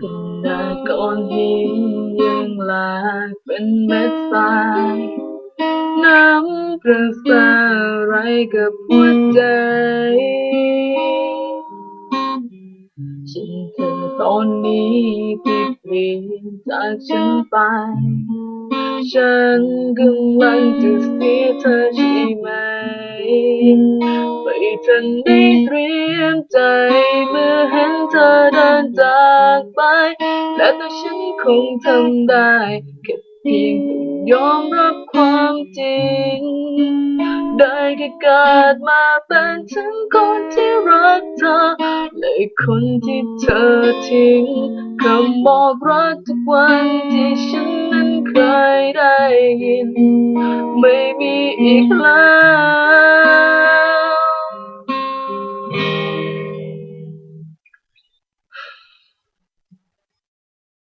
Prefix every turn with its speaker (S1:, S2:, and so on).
S1: ขณะก้อนหินยังแหลกเป็นเม็ดทราย น้ำประสาไรกับหัวใจฉันเธอตอนนี้ที่เปลี่ยนจากฉันไป ฉันกำลังจะเสียเธอใช่ไหมไม่ทันได้เตรียมใจเมื่อเห็นเธอเดินจาก ไปและตัวฉันคงทำได้แค่เพียงต้องยอมรับความจริง ได้แค่เกิดมาเป็นฉันคนที่รักเธอ และคนที่เธอทิ้งคำบอกรักทุกวันที่ฉันนั้นเคยได้ยิน ไม่มีอีกแล้ว